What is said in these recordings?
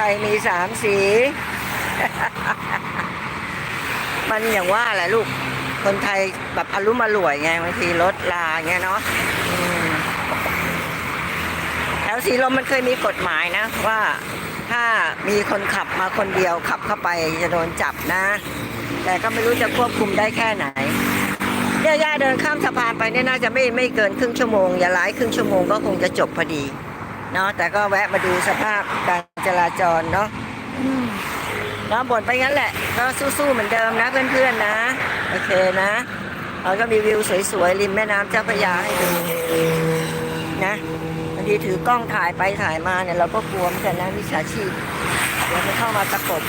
ทยมีสามสี มันอย่างว่าแหละลูก คนไทยแบบอารมณ์อร่วยไงบางทีรถลาเงี้ยเนาะแถวสีลมมันเคยมีกฎหมายนะ ว่าถ้ามีคนขับมาคนเดียวขับเข้าไปจะโดนจับนะ แต่ก็ไม่รู้จะควบคุมได้แค่ไหนเนี่ยย่าเดินข้ามสะพานไปเนี่ยน่าจะไม่ไม่เกินครึ่งชั่วโมง อย่าหลายครึ่งชั่วโมงก็คงจะจบพอดีเนาะแต่ก็แวะมาดูสภาพการ จราจรเนาะอืมเนาะบ่นไปงั้นแหละ ก็สู้ๆเหมือนเดิมนะเพื่อนๆนะ โอเคนะเราก็มีวิวสวยๆริมแม่น้ำเจ้าพระยาให้ดูนะบางทีถือกล้องถ่ายไปถ่ายมาเนี่ยเราก็กลัวเหมือนกันนะวิชาชีพเดี๋ยวมันเข้ามาตะกบ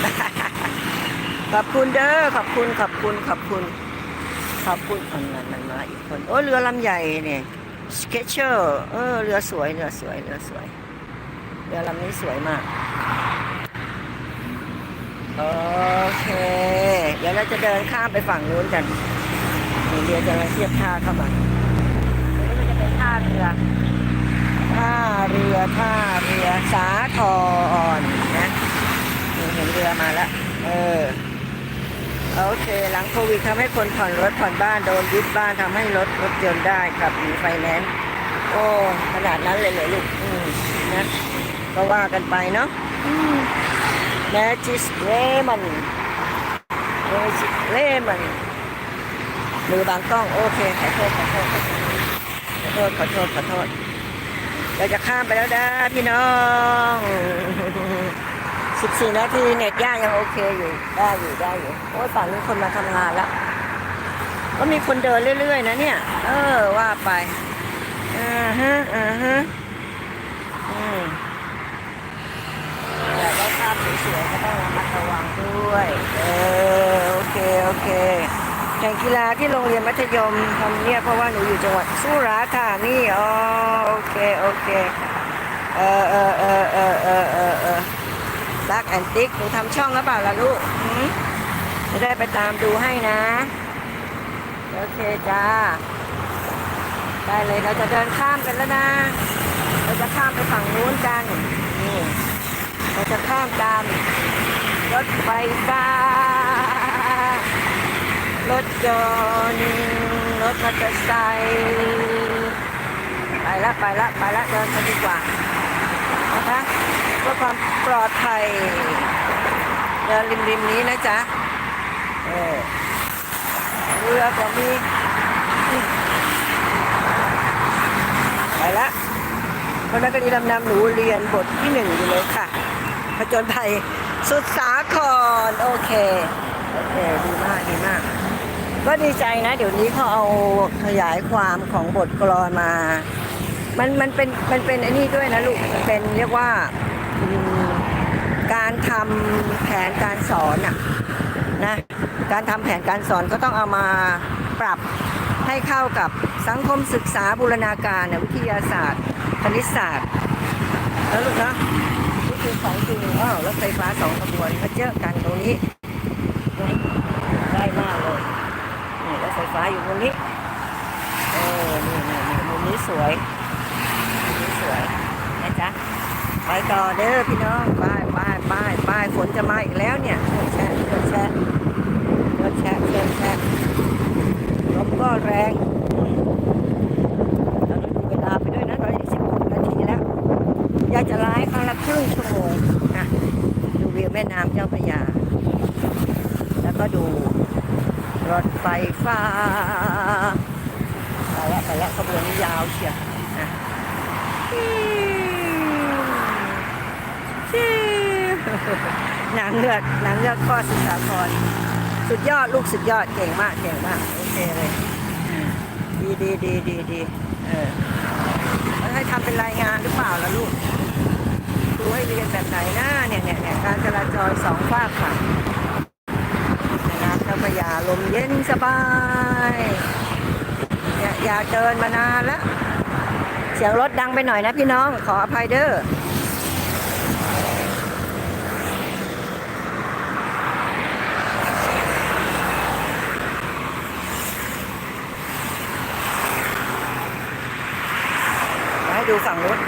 ขอบคุณเด้อขอบคุณขอบคุณขอบคุณขอบคุณอันนั้นมันมาอีกคนโอ้เรือลำใหญ่เนี่ยสเกจเชอร์เออเรือสวยเรือสวยเรือสวย เรือลำนี้สวยมาก โอเค เดี๋ยวเราจะเดินข้ามไปฝั่งนู้นกันนี่เรือจะมาเทียบท่าเข้ามาเดี๋ยวมันจะเป็นท่าเรือท่าเรือท่าเรือสาทรนะนี่เห็นเรือมาแล้ว เออโอเค หลังโควิดทำให้คนผ่อนรถผ่อนบ้านโดนยึดบ้านทำให้รถรถยนต์ได้กับมีไฟแนนซ์โอ้ ขนาดนั้นเลยเหรอลูก อืมนะ ก็ว่ากันไปเนาะแมจิสเลมันแมจิสเลมันมือบางกล้อง โอเคขอโทษขอโทษ ขอโทษ ขอโทษ ขอโทษ ขอโทษ เราจะข้ามไปแล้วนะพี่น้อง 14 นาทีเน็ตย่ายังโอเคอยู่ ได้อยู่ได้อยู่ โอ้ยฝั่งนี้คนมาทำงานแล้ว ก็มีคนเดินเรื่อย ๆ นะเนี่ย เออ ว่าไป อ่าฮะ อ่าฮะ อืมแต่ได้ ภาพสวยๆก็ต้องระมัดระวังด้วย เออ โอเค โอเค แข่งกีฬาที่โรงเรียนมัธยมทำเนี่ยเพราะว่าหนูอยู่จังหวัดสุราษฎร์ธานี อ๋อ โอเค โอเค เออเออเออเออเออเออเออรักแอนติกหนูทำช่องหรือเปล่าล่ะลูกจะได้ไปตามดูให้นะ โอเคจ้า ได้เลยเราจะเดินข้ามกันแล้วนะ เราจะข้ามไปฝั่งนู้นกัน นี่ เราจะข้ามตามรถไฟฟ้า รถยนต์รถมอเตอร์ไซค์ไปละไปละไปละเดินกันดีกว่านะคะเพื่อความปลอดภัยเดินริมริมนี้นะจ๊ะเออเรือก็มีไปละวันนักเรีดำน้ำหนูเรียนบทที่หนึ่งอยู่เลยค่ะ ผจญภัยสุดสาครโอเคโอเคดีมากดีมาก ก็ดีใจนะ เดี๋ยวนี้เขาเอาขยายความของบทกลอนมา มันมันเป็นมันเป็นไอ้นี่ด้วยนะลูกมันเป็นเรียกว่าการทำแผนการสอนอะนะการทำแผนการสอนก็ต้องเอามาปรับให้เข้ากับสังคมศึกษาบูรณาการวิทยาศาสตร์ คณิตศาสตร์แล้วลูกนะนี่ คือของจริงอ้าวรถไฟฟ้าสองขบวนมาเจอกันตรงนี้ได้มากเลยนี่รถไฟฟ้าอยู่ตรงนี้เออนี่นี่นี่มุมนี้สวยนี่สวยนะจ๊ะไปต่อเด้อพี่น้องไปไปไปไปฝนจะมาอีกแล้วเนี่ยเชิญแช่แช่แช่แช่ลมก็แรงตอนนี้ดูเวลาไปด้วยนะตอนนี้สิบหกนาทีแล้ว อยากจะไลฟ์ครั้งละครึ่งชั่วโมงนะดูวิวแม่น้ำเจ้าพระยา แล้วก็ดู รถไฟฟ้าไปแล้วไปแล้วขบวนนี้ยาวเชียวนะนางเลือกนางเลือกข้อสุสาครสุดยอดลูกสุดยอดเก่งมากเก่งมากโอเคเลยดีดีดีดีดีเออให้ทำเป็นรายงานหรือเปล่าล่ะลูกดูให้เรียนแบบไหนนะเนี่ยเนี่ยเนี่ยการจราจรสองฝากค่ะ ลมเย็นสบายอยาอยากเดินมานานแล้ว เสียงรถดังไปหน่อยนะพี่น้องขออภัยเด้อให้ดูฝั่งรถ